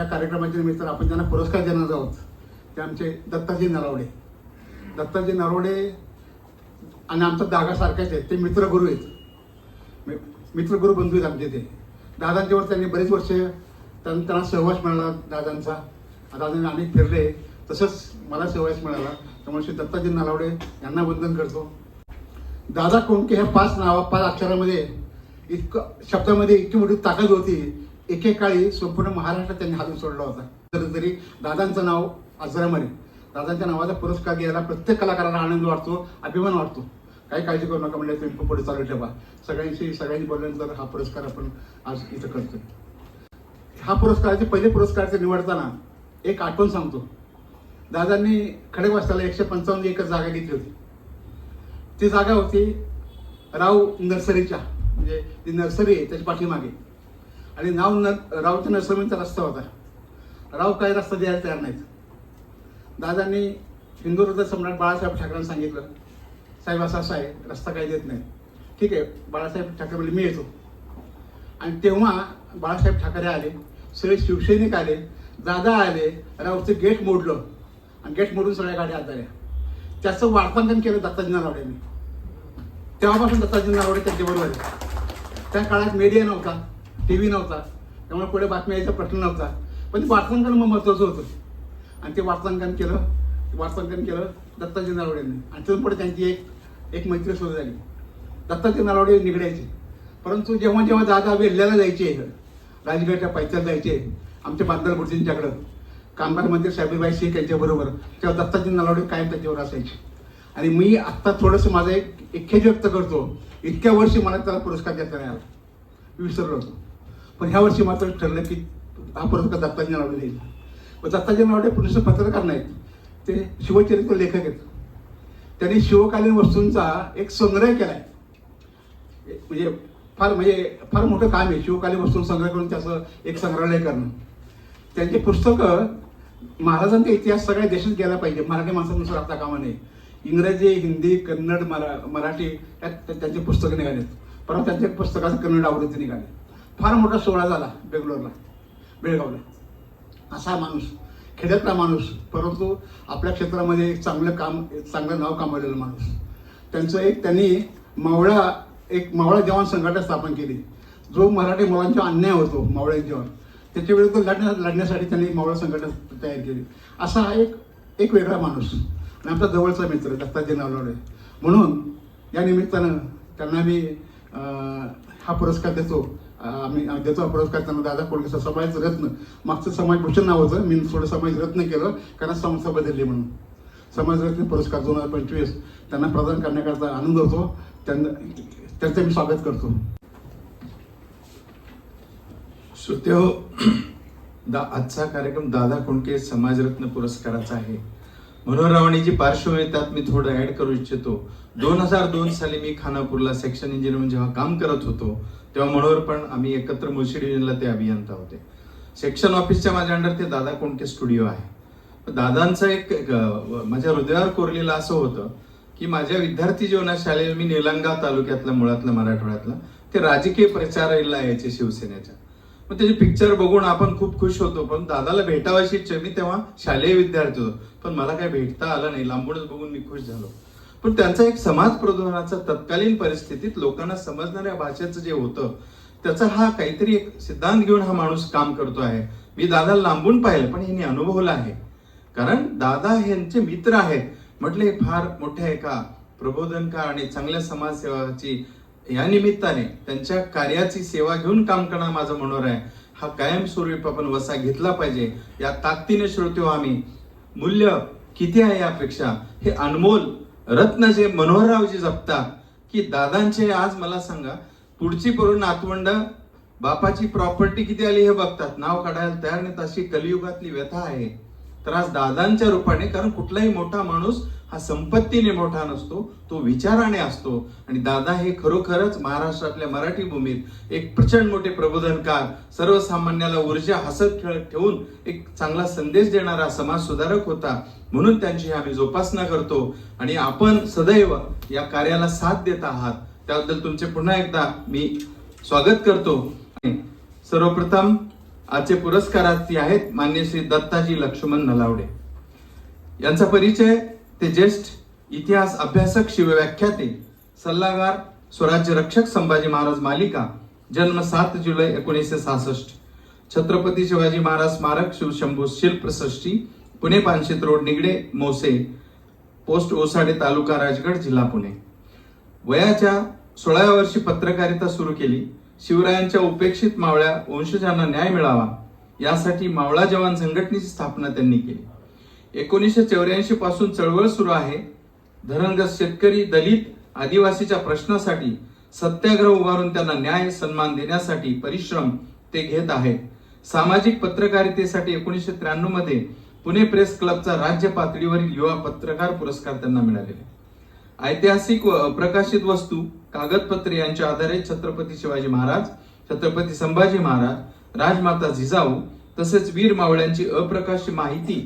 या कार्यक्रमाच्या निमित्त आपण त्यांना पुरस्कार देणार आहोत ते आमचे दत्ताजी नरवडे. दत्ताजी नरवडे आणि आमचा दागासारखेच आहेत. ते मित्रगुरू आहेत. मि- मित्रगुरू बंधू आहेत आमचे ते. दादांच्यावर त्यांनी बरेच वर्ष त्यांना त्यांना सहवास मिळाला दादांचा. दादांनी अनेक फिरले. तसंच मला सहवास मिळाला. त्यामुळे श्री दत्ताजी नलावडे यांना वंदन करतो. दादा कोणके ह्या पाच नावा पाच अक्षरामध्ये इतकं शब्दामध्ये इतकी मोठी ताकद होती. एकेकाळी संपूर्ण महाराष्ट्रात त्यांनी हात सोडला होता. तर तरी दादांचं नाव अजरामरे दादांच्या नावाचा पुरस्कार घ्यायला प्रत्येक कलाकाराला आनंद वाटतो अभिमान वाटतो. काही काळजी करू नका म्हणजे तुम्ही पुढे चालू ठेवा. सगळ्यांशी सगळ्यांनी बोलल्यानंतर हा पुरस्कार आपण आज इथं करतो हा पुरस्काराचे पहिले पुरस्कारचे निवडताना एक आठवण सांगतो. दादांनी खडेवास्ताला एकशे पंचावन्न एकर जागा घेतली होती. ती जागा होती राव नर्सरीच्या म्हणजे ती नर्सरी आहे त्याच्या पाठीमागे. आणि नाव न रावच्या नर्सरीचा रस्ता होता. राव काही रस्ता द्यायला तयार नाहीत. दादांनी हिंदुहृदय सम्राट बाळासाहेब ठाकरेंना सांगितलं साहेब असा आहे रस्ता काही देत नाही ठीक आहे बाळासाहेब ठाकरे म्हणजे मी येतो. आणि तेव्हा बाळासाहेब ठाकरे आले सगळे शिवसैनिक आले दादा आले रावचं गेट मोडलं. आणि गेट मोडून सगळ्या गाड्या आत आल्या. त्याचं वार्तांकन केलं दत्ताजी नारावडेने. तेव्हापासून दत्ताजी नारावडे त्यांच्याबरोबर आहे. त्या काळात मीडिया नव्हता. टी व्ही नव्हता. त्यामुळे पुढे बातम्या यायचा प्रश्न नव्हता. पण ते वार्तांकन मग महत्त्वाचं होतं. आणि ते वार्तांकन केलं. वार्तांकन केलं दत्ताजी नारावडेंनी. आणि तिथून पुढे त्यांची एक एक मैत्री सुरू झाली. दत्ताजी नारावडे निघडायचे. परंतु जेव्हा जेव्हा दादा वेल्ल्याला जायचे राजगडच्या पैशात जायचे आमच्या बांधर गुरुजींच्याकडं कामगार मंत्री साहेबीबाई शेख यांच्याबरोबर तेव्हा दत्ताजी नलावडे कायम त्यांच्यावर असायचे. आणि मी आत्ता थोडंसं माझं एक खेद व्यक्त करतो. इतक्या वर्षी मला त्याला पुरस्कार देता नाही आला. मी विसरलो होतो. पण ह्या वर्षी मात्र ठरलं की हा पुरस्कार दत्ताजी नावडे देईल. व दत्ताजी नावडे पुरुष पत्रकार नाहीत. ते शिवचरित्र लेखक आहेत. त्यांनी शिवकालीन वस्तूंचा एक संग्रह केला आहे म्हणजे फार म्हणजे फार मोठं काम आहे शिवकालीन वस्तू संग्रह करून त्याचं एक संग्रहालय करणं. त्यांची पुस्तकं महाराजांचा इतिहास सगळ्या देशात गेला पाहिजे. मराठी माणसानुसार आता कामा नये इंग्रजी हिंदी कन्नड मरा मराठी त्यात त्या- त्यांची पुस्तकं निघालीत. परत त्यांच्या पुस्तकाचं कन्नड आवृत्ती निघाले. फार मोठा सोहळा झाला बेंगलोरला बेळगावला. असा माणूस खेड्यातला माणूस परंतु आपल्या क्षेत्रामध्ये एक चांगलं काम एक चांगलं नाव कमावलेलं माणूस. त्यांचं एक त्यांनी मावळा एक मावळा जवान संघटना स्थापन केली. जो मराठी मुलांचा अन्याय होतो मावळ्यांच्यावर त्याच्या विरुद्ध लढण्या लढण्यासाठी त्यांनी मावळा संघटना तयार केली. असा हा एक एक वेगळा माणूस. आणि आमचा जवळचा मित्र दत्ताजी नावलवडे म्हणून या निमित्तानं त्यांना मी हा पुरस्कार देतो. आम्ही आम्ही देतो करताना दादा कोळकेचा समाज रत्न. मागचं समाजभूषण नाव होतं मी थोडं समाज रत्न केलं. कारण संस्था बदलली म्हणून. समाजरत्न पुरस्कार दोन हजार पंचवीस. त्यांना प्रदान करण्याकरता आनंद होतो. त्यांना त्यांचं मी स्वागत करतो. श्रोतेहो दा आजचा कार्यक्रम दादा कोंडके समाजरत्न पुरस्काराचा आहे. मनोहर रावणीची पार्श्वभूमी त्यात मी थोडं ऍड करू इच्छितो. दोन हजार दोन साली मी खानापूरला सेक्शन इंजिनियर म्हणून जेव्हा काम करत होतो तेव्हा मनोहर पण आम्ही एकत्र मुळशी डिव्हिजनला ते अभियंता होते. सेक्शन ऑफिसच्या माझ्या अंडर ते दादा कोणते स्टुडिओ आहे? दादांचं एक एक, माझ्या हृदयावर कोरलेलं असं होतं की माझ्या विद्यार्थी जीवनात शालेय मी निलंगा तालुक्यातल्या मुळातलं मराठवाड्यातलं ते राजकीय प्रचाराला यायचे शिवसेनेच्या. मग त्याचे पिक्चर बघून आपण खूप खुश होतो पण दादाला भेटावाशी इच्छा मी तेव्हा शालेय विद्यार्थी होतो. पण मला काही भेटता आलं नाही लांबूनच बघून मी खुश झालो. पण त्यांचा एक समाज प्रबोधनाचा तत्कालीन परिस्थितीत लोकांना समजणाऱ्या भाषेचं जे होतं त्याचा हा काहीतरी एक सिद्धांत घेऊन हा माणूस काम करतो आहे. मी दादा लांबून पाहिलं पण यांनी अनुभवलं आहे. कारण दादा ह्यांचे मित्र आहेत. म्हटले हे फार मोठ्या एका प्रबोधनकार आणि चांगल्या समाजसेवाची या निमित्ताने त्यांच्या कार्याची सेवा घेऊन काम करणं माझं मनोर आहे. हा कायमस्वरूपी आपण वसा घेतला पाहिजे. या ताकदीने श्रोतो आम्ही. मूल्य किती आहे यापेक्षा? हे अनमोल रत्न जे मनोहररावजी जपतात की दादांचे आज मला सांगा पुढची करून नातवंड बापाची प्रॉपर्टी किती आली हे बघतात. नाव काढायला तयार नाहीत अशी कलियुगातली व्यथा आहे. तर आज दादांच्या रूपाने कारण कुठलाही मोठा माणूस हा संपत्तीने मोठा नसतो तो विचाराने असतो. आणि दादा हे खरोखरच महाराष्ट्रातल्या मराठी भूमीत एक प्रचंड मोठे प्रबोधनकार सर्वसामान्याला ऊर्जा हसत खेळत ठेवून एक चांगला संदेश देणारा समाज सुधारक होता. म्हणून त्यांची आम्ही जोपासना करतो. आणि आपण सदैव या कार्याला साथ देत आहात. त्याबद्दल तुमचे पुन्हा एकदा मी स्वागत करतो. सर्वप्रथम आजचे पुरस्कारार्थी आहेत मान्य श्री दत्ताजी लक्ष्मण नलावडे. यांचा परिचय ते ज्येष्ठ इतिहास अभ्यासक शिवव्याख्याते सल्लागार स्वराज्य रक्षक संभाजी महाराज मालिका जन्म सात जुलै एकोणीसशे सहासष्ट. छत्रपती शिवाजी महाराज स्मारक शिवशंभू शिल्पसृष्टी पुणे पानशेत रोड निगडे मोसे पोस्ट ओसाडे तालुका राजगड जिल्हा पुणे. वयाच्या सोळाव्या वर्षी पत्रकारिता सुरू केली. शिवरायांच्या उपेक्षित मावळ्या वंशजांना न्याय मिळावा यासाठी मावळा जवान संघटनेची स्थापना त्यांनी केली. एकोणीसशे चौऱ्याऐंशी पासून चळवळ सुरू आहे. धरणगत शेतकरी दलित आदिवासीच्या प्रश्नासाठी सत्याग्रह उभारून त्यांना न्याय सन्मान देण्यासाठी परिश्रम ते घेत आहेत. सामाजिक पत्रकारितेसाठी एकोणीसशे त्र्याण्णवमध्ये पुणे प्रेस क्लबचा राज्य पातळीवरील युवा पत्रकार पुरस्कार त्यांना मिळालेला. ऐतिहासिक व अप्रकाशित वस्तू कागदपत्रे यांच्या आधारे छत्रपती शिवाजी महाराज छत्रपती संभाजी महाराज राजमाता जिजाऊ तसेच वीर मावळ्यांची अप्रकाशित माहिती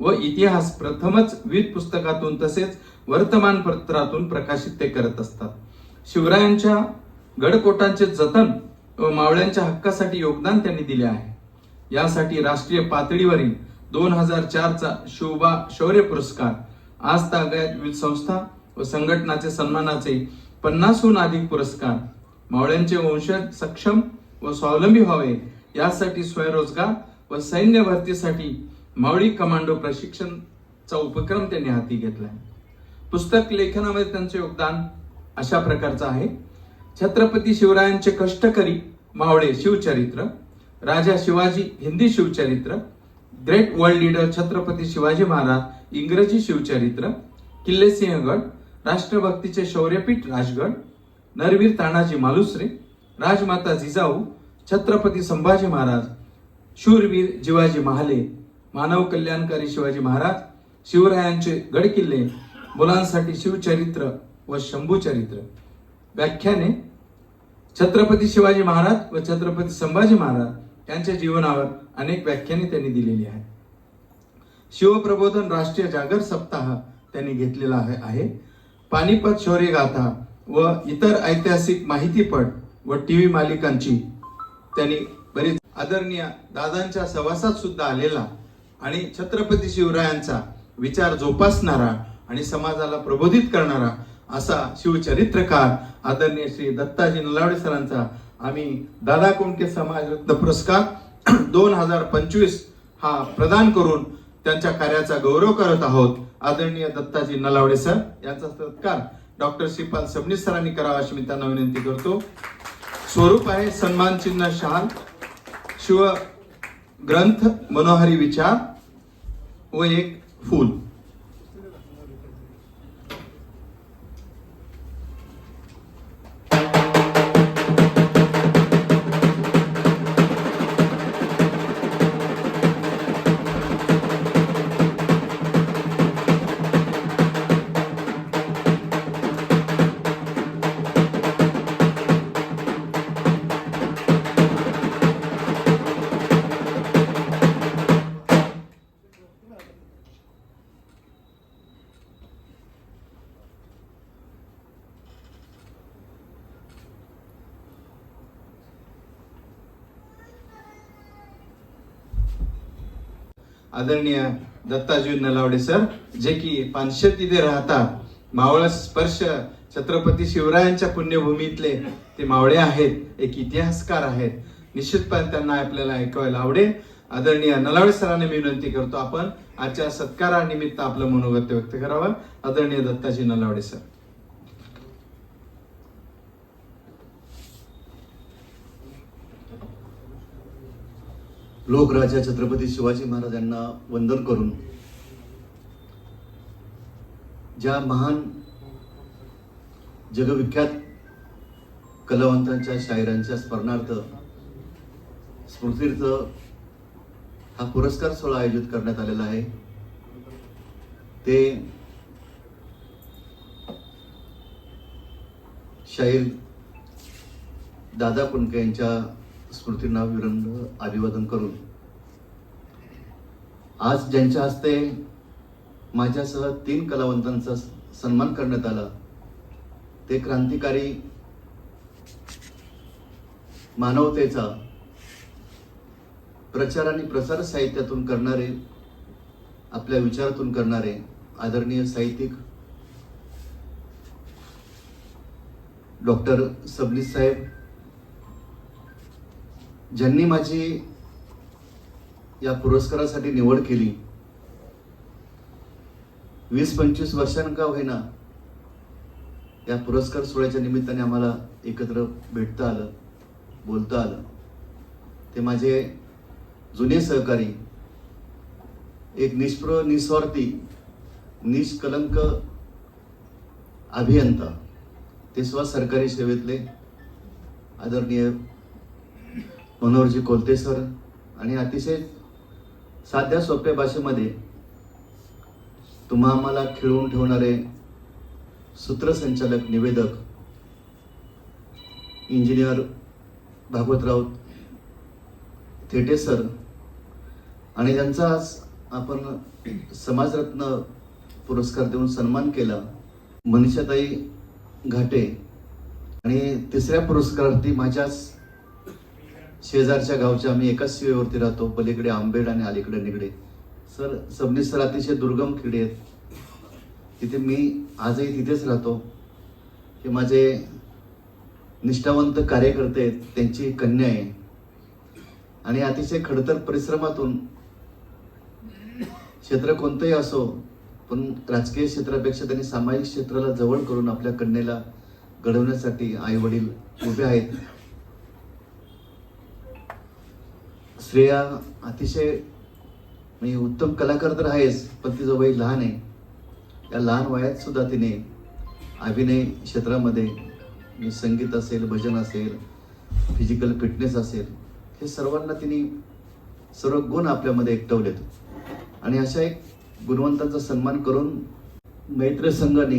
व इतिहास प्रथमच विविध पुस्तकातून तसेच वर्तमानपत्रातून प्रकाशित ते करत असतात. शिवरायांच्या गडकोटांचे जतन व मावळ्यांच्या हक्कासाठी योगदान त्यांनी दिले आहे. यासाठी राष्ट्रीय पातळीवरील दोन हजार चारचा शोभा शौर्य पुरस्कार आज तागायत विविध संस्था व संघटनाचे सन्मानाचे पन्नासहून अधिक पुरस्कार मावळ्यांचे वंशज सक्षम व स्वावलंबी व्हावे यासाठी स्वयंरोजगार व सैन्य भरतीसाठी मावळी कमांडो प्रशिक्षणचा उपक्रम त्यांनी हाती घेतलाय. पुस्तक लेखनामध्ये त्यांचं योगदान अशा प्रकारचं आहे. छत्रपती शिवरायांचे कष्टकरी मावळे शिवचरित्र Raja Shivaji Hindi शिवचरित्र great world leader Chhatrapati Shivaji Maharaj इंग्रजी शिवचरित्र किल्ले सिंहगड राष्ट्रभक्तीचे शौर्यपीठ राजगड नरवीर तानाजी मालुसरे राजमाता जिजाऊ छत्रपती संभाजी महाराज शूरवीर जिवाजी महाले मानव कल्याणकारी शिवाजी महाराज शिवरायांचे गडकिल्ले मुलांसाठी शिवचरित्र व शंभूचरित्र. व्याख्याने छत्रपती शिवाजी महाराज व छत्रपती संभाजी महाराज यांच्या जीवनावर अनेक व्याख्याने त्यांनी दिलेली आहेत. शिवप्रबोधन राष्ट्रीय जागर सप्ताह त्यांनी घेतलेला आहे पानिपत शौर्य गाथा व इतर ऐतिहासिक माहितीपट व टीव्ही मालिकांची त्यांनी बरीच आदरणीय दादांच्या सहवासात सुद्धा आलेला आणि छत्रपती शिवरायांचा विचार जोपासणारा आणि समाजाला प्रबोधित करणारा असा शिवचरित्रकार आदरणीय श्री दत्ताजी नलावडे सरांचा आम्ही दादा कोंडके समाजरत्न पुरस्कार दोन हजार पंचवीस हा प्रदान करून त्यांच्या कार्याचा गौरव करत आहोत. आदरणीय दत्ताजी नलावडे सर यांचा सत्कार डॉक्टर श्रीपाल सबनीस सरांनी करावा अशी मी त्यांना विनंती करतो. स्वरूप आहे सन्मान चिन्ह शाल. शिव ग्रंथ मनोहारी विचार व एक फूल. आदरणीय दत्ताजी नलावडे सर जे की पानशेत इथे राहतात. मावळा स्पर्श छत्रपती शिवरायांच्या पुण्यभूमीतले ते मावळे आहेत. एक इतिहासकार आहेत. निश्चितपणे त्यांना आपल्याला ऐकवायला आवडेल. आदरणीय नलावडे सरांनी मी विनंती करतो आपण आजच्या सत्कारानिमित्त आपलं मनोगत व्यक्त करावं. आदरणीय दत्ताजी नलावडे सर. लोकराजा छत्रपती शिवाजी महाराजांना वंदन करून ज्या महान जगविख्यात कलावंतांच्या शायरांच्या स्मरणार्थ स्मृतीर्थ हा पुरस्कार सोहळा आयोजित करण्यात आलेला आहे. ते शाहीर दादा कुंडके यांच्या स्मृतींना विरंग अभिवादन करून. आज ज्यांच्या हस्ते माझ्यासह तीन कलावंतांचा सन्मान करण्यात आला ते क्रांतिकारी मानवतेचा प्रचार आणि प्रसार साहित्यातून करणारे आपल्या विचारातून करणारे आदरणीय साहित्यिक डॉक्टर सबनीस साहेब ज्यांनी माझी या पुरस्कारासाठी निवड केली वीस पंचवीस वर्षांका होईना या पुरस्कार सोहळ्याच्या निमित्ताने आम्हाला एकत्र भेटता आलं बोलता आलं. ते माझे जुने सहकारी एक निष्प्र निस्वार्थी निष्कलंक अभियंता ते स्व सरकारी सेवेतले आदरणीय मनोहरजी कोलते सर आणि अतिशय साध्या सोप्या भाषेमध्ये तुम्हा आम्हाला खिळवून ठेवणारे सूत्रसंचालक निवेदक इंजिनियर भागवतराव थेटे सर आणि त्यांचा आज आपण समाजरत्न पुरस्कार देऊन सन्मान केला मनीषाताई घाटे आणि तिसऱ्या पुरस्कारार्थी माझ्याच शेजारच्या गावच्या आम्ही एकाच शिवेवरती राहतो. पलीकडे आंबेड आणि अलीकडे निगडे. सर सबनीस सर अतिशय दुर्गम खेडे आहेत. तिथे मी आजही तिथेच राहतो. हे माझे निष्ठावंत कार्यकर्ते आहेत. त्यांची कन्या आहे. आणि अतिशय खडतर परिश्रमातून क्षेत्र कोणतंही असो पण राजकीय क्षेत्रापेक्षा त्यांनी सामाजिक क्षेत्राला जवळ करून आपल्या कन्येला घडवण्यासाठी आई वडील उभे आहेत. श्रेया अतिशय म्हणजे उत्तम कलाकार तर आहेच पण तिचं वय लहान आहे. या लहान वयात सुद्धा तिने अभिनय क्षेत्रामध्ये म्हणजे संगीत असेल भजन असेल फिजिकल फिटनेस असेल हे सर्वांना तिने सर्व गुण आपल्यामध्ये एकटवलेत. आणि अशा एक गुणवंतांचा सन्मान करून मैत्र संघाने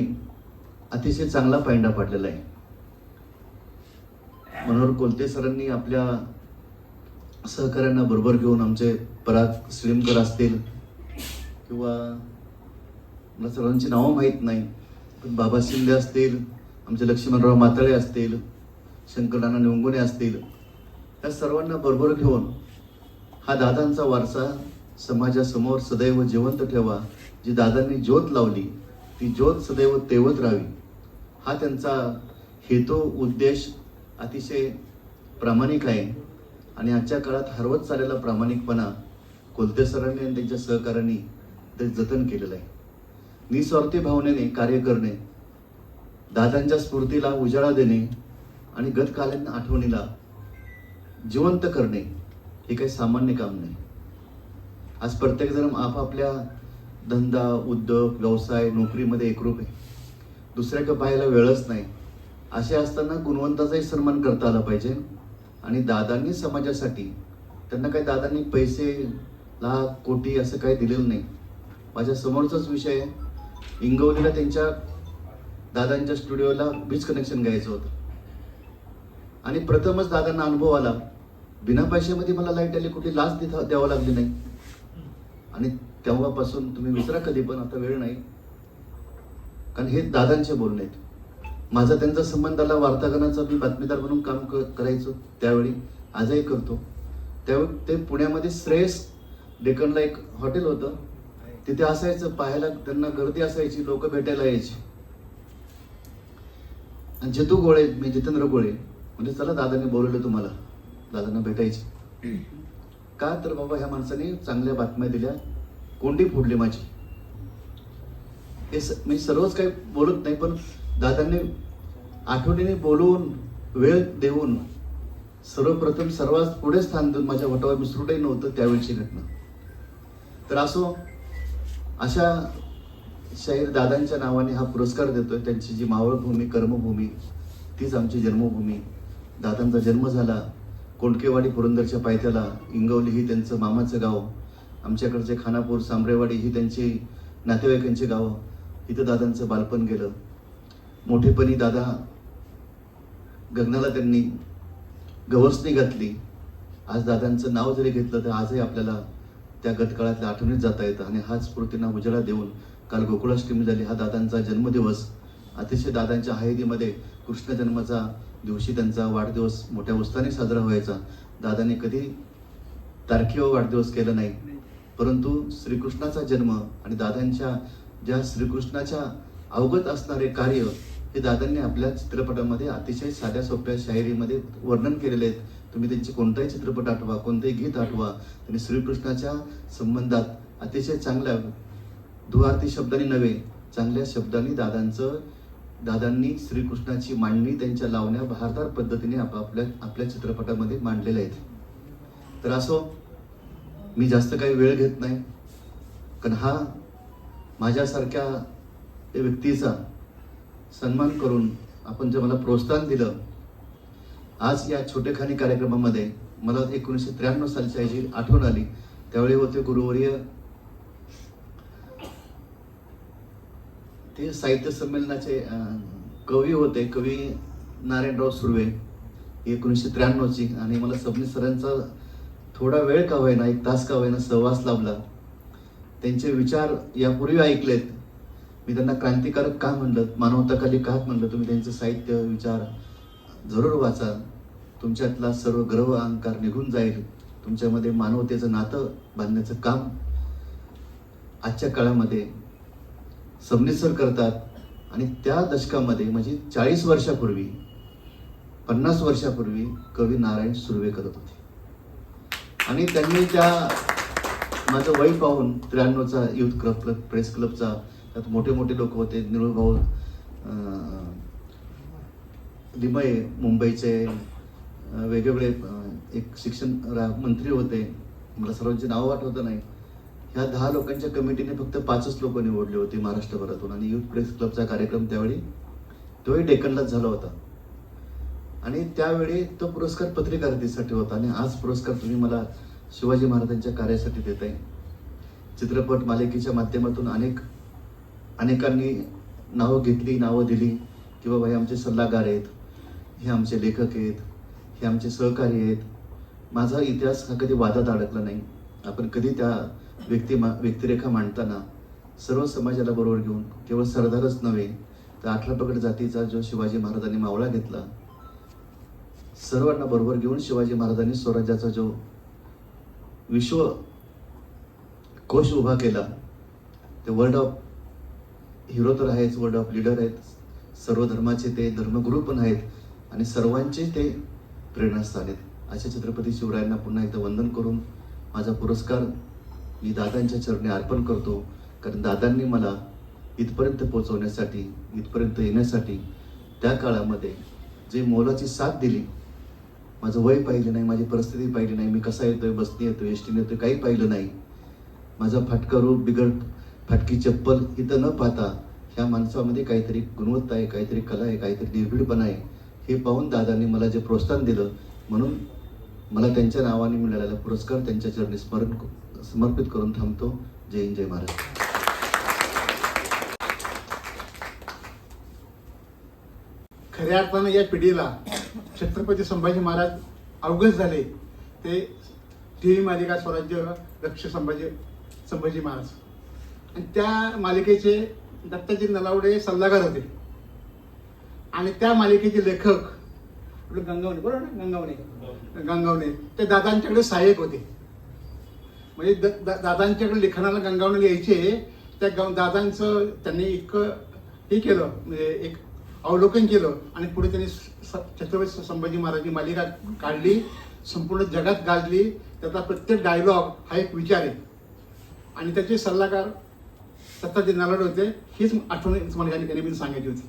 अतिशय चांगला पायंडा पाडलेला आहे. मनोहर कोलते सरांनी आपल्या सहकाऱ्यांना बरोबर घेऊन आमचे पराग श्रीमकर असतील किंवा मला सर्वांची नावं माहीत नाही पण बाबा शिंदे असतील आमचे लक्ष्मणराव मातळे असतील शंकरनाना निवंगुणे असतील या सर्वांना बरोबर घेऊन हा दादांचा वारसा समाजासमोर सदैव जिवंत ठेवा जी दादांनी ज्योत लावली ती ज्योत सदैव तेवत राहावी. हा त्यांचा हेतू उद्देश अतिशय प्रामाणिक आहे. आणि आजच्या काळात हरवत चाललेला प्रामाणिकपणा कोलते सरांनी आणि त्यांच्या सहकाऱ्यांनी ते जतन केलेलं आहे. निस्वार्थी भावनेने कार्य करणे दादांच्या स्फूर्तीला उजाळा देणे आणि गतकालीन आठवणीला जिवंत करणे हे काही सामान्य काम नाही. आज प्रत्येकजण आपापल्या धंदा उद्योग व्यवसाय नोकरीमध्ये एकरूप आहे. दुसऱ्याकडे पाहायला वेळच नाही. असे असताना गुणवंताचाही सन्मान करता आला पाहिजे. आणि दादांनी समाजासाठी त्यांना काही दादांनी पैसे लाख कोटी असं काही दिलेलं नाही. माझ्या समोरचाच विषय आहे. इंगवलीला त्यांच्या दादांच्या स्टुडिओला वीज कनेक्शन घ्यायचं होतं. आणि प्रथमच दादांना अनुभव आला बिना पैशामध्ये मला लाइट आली कुठे लाच देता द्यावं लागली नाही. आणि तेव्हापासून तुम्ही विसरा कधी पण आता वेळ नाही. कारण हे दादांचे बोलणे आहेत. माझा त्यांचा संबंध आला वार्तांकनाचा मी बातमीदार म्हणून काम क- करायचो त्यावेळी आजही करतो. त्यावेळी ते पुण्यामध्ये श्रेयस डेकनला एक हॉटेल होतं. तिथे असायचं पाहायला त्यांना गर्दी असायची लोक भेटायला यायची. आणि जितू गोळे मी जितेंद्र गोळे म्हणजे चला दादाने बोलवलं तुम्हाला दादांना भेटायची. का तर बाबा ह्या माणसाने चांगल्या बातम्या दिल्या कोंडी फोडली माझी. हे मी सर्वच काही बोलत नाही पण दादांनी आठवणीने बोलवून वेळ देऊन सर्वप्रथम सर्वात पुढे स्थान देऊन माझ्या वटावर मिसरूटही नव्हतं त्यावेळची घटना. तर असो अशा शाहीर दादांच्या नावाने हा पुरस्कार देतोय. त्यांची जी मावळभूमी कर्मभूमी तीच आमची जन्मभूमी. दादांचा जन्म झाला. कोंडकेवाडी पुरंदरच्या पायथ्याला इंगवली ही त्यांचं मामाचं गाव. आमच्याकडचे खानापूर सांबरेवाडी ही त्यांची नातेवाईकांची गावं. इथं दादांचं बालपण गेलं. मोठेपणी दादा गगनाला त्यांनी गवसणी घातली. आज दादांचं नाव जरी घेतलं तर आजही आपल्याला त्या गतकाळातल्या आठवणीत जाता येतं. आणि हाच स्फूर्तींना उजाळा देऊन काल गोकुळाष्टमी झाली. हा दादांचा जन्मदिवस. अतिशय दादांच्या हयदीमध्ये कृष्ण जन्माचा दिवशी त्यांचा वाढदिवस मोठ्या उत्साहाने साजरा व्हायचा. दादाने कधी तारखेवर वाढदिवस केला नाही. परंतु श्रीकृष्णाचा जन्म आणि दादांच्या ज्या श्रीकृष्णाच्या अवगत असणारे कार्य हे दादांनी आपल्या चित्रपटामध्ये अतिशय साध्या सोप्या शायरीमध्ये वर्णन केलेले आहेत. तुम्ही त्यांचे कोणताही चित्रपट आठवा कोणतंही गीत आठवा त्यांनी श्रीकृष्णाच्या संबंधात अतिशय चांगल्या दुहार्थी शब्दांनी नव्हे चांगल्या शब्दांनी दादांचं दादांनी श्रीकृष्णाची मांडणी त्यांच्या लावण्या भारदार पद्धतीने आपापल्या आपल्या चित्रपटामध्ये मांडलेल्या आहेत. तर असो मी जास्त काही वेळ घेत नाही कारण हा माझ्यासारख्या व्यक्तीचा सन्मान करून आपण जे मला प्रोत्साहन दिलं आज या छोटेखानी कार्यक्रमामध्ये मला एकोणीसशे त्र्याण्णव सालची याची आठवण आली. त्यावेळी होते गुरुवर्य ते साहित्य संमेलनाचे कवी होते कवी नारायणराव सुर्वे. एकोणीसशे त्र्याण्णवची आणि मला सबनीस सरांचा थोडा वेळ का होईना एक तास का होईना सहवास लाभला. त्यांचे विचार यापूर्वी ऐकलेत. मी त्यांना क्रांतिकारक का म्हणलं? मानवताखाली का म्हणलं? तुम्ही त्यांचं साहित्य विचार जरूर वाचा. तुमच्यातला सर्व गर्व अहंकार निघून जाईल. तुमच्यामध्ये मानवतेचं नातं बांधण्याचं काम आजच्या काळामध्ये सबनीसर करतात. आणि त्या दशकामध्ये म्हणजे चाळीस वर्षापूर्वी पन्नास वर्षापूर्वी कवी नारायण सुर्वे करत होते. आणि त्यांनी त्या माझं वय पाहून त्र्याण्णवचा युथ क्लब क्लब प्रेस क्लबचा त्यात मोठे मोठे लोक होते. निळूभाऊ लिमये मुंबईचे वेगवेगळे एक शिक्षण मंत्री होते. मला सर्वांची नावं आठवतं नाही. ह्या दहा लोकांच्या कमिटीने फक्त पाचच लोक निवडले होते महाराष्ट्रभरातून. आणि युथ प्रेस क्लबचा कार्यक्रम त्यावेळी तोही डेक्कनलाच झाला होता. आणि त्यावेळी तो पुरस्कार पत्रकारितेसाठी होता. आणि आज पुरस्कार तुम्ही मला शिवाजी महाराजांच्या कार्यासाठी देत आहे चित्रपट मालिकेच्या माध्यमातून अनेक अनेकांनी नावं घेतली नावं दिली की बाबा हे आमचे सल्लागार आहेत हे आमचे लेखक आहेत हे आमचे सहकारी आहेत. माझा इतिहास हा कधी वादात अडकला नाही. आपण कधी त्या व्यक्ती मा व्यक्तिरेखा मांडताना सर्व समाजाला बरोबर घेऊन केवळ सरदारच नव्हे तर अठरा पकड जातीचा जो शिवाजी महाराजांनी मावळा घेतला सर्वांना बरोबर घेऊन शिवाजी महाराजांनी स्वराज्याचा जो विश्व कोश उभा केला ते वर्ल्ड ऑफ हिरो तर आहेच वर्ल्ड ऑफ लीडर आहेत. सर्व धर्माचे ते धर्मगुरू पण आहेत आणि सर्वांचे ते प्रेरणास्थान आहेत. अशा छत्रपती शिवरायांना पुन्हा एकदा वंदन करून माझा पुरस्कार मी दादांच्या चरणी अर्पण करतो. कारण दादांनी मला इथपर्यंत पोहोचवण्यासाठी इथपर्यंत येण्यासाठी त्या काळामध्ये जे मोलाची साथ दिली माझं वय पाहिलं नाही माझी परिस्थिती पाहिली नाही मी कसा येतोय बसनी येतोय एसटीने येतोय काही पाहिलं नाही. माझा फाटका रूप बिघड फाटकी चप्पल इथं न पाहता ह्या माणसामध्ये काहीतरी गुणवत्ता आहे काहीतरी कला आहे काहीतरी निर्भीडपणा आहे हे पाहून दादांनी मला जे प्रोत्साहन दिलं म्हणून मला त्यांच्या नावाने मिळालेला पुरस्कार त्यांच्या चरणी स्मरण समर्पित करून थांबतो. जय हिंद जय महाराज खऱ्या अर्थानं या पिढीला छत्रपती संभाजी महाराज अवगत झाले. ते टी व्ही मालिका स्वराज्य लक्ष संभाजी संभाजी महाराज. आणि त्या मालिकेचे दत्ताजी नलावडे सल्लागार होते. आणि त्या मालिकेचे लेखक आपलं गंगावणे बरोबर ना? गंगावणे. गंगावणे. ते दादांच्याकडे सहाय्यक होते. म्हणजे द- दा- दादांच्याकडे लिखाणाला गंगावणे लिहायचे त्या ग- दादांचं त्यांनी इतकं हे केलं म्हणजे एक अवलोकन केलं आणि पुढे त्यांनी छत्रपती संभाजी महाराजांची मालिका काढली संपूर्ण जगात गाजली त्याचा प्रत्येक डायलॉग हा एक विचार आहे. आणि त्याचे सल्लागार दत्ताजी नालाड होते हीच आठवण तुम्हाला या ठिकाणी मी सांगायची होती.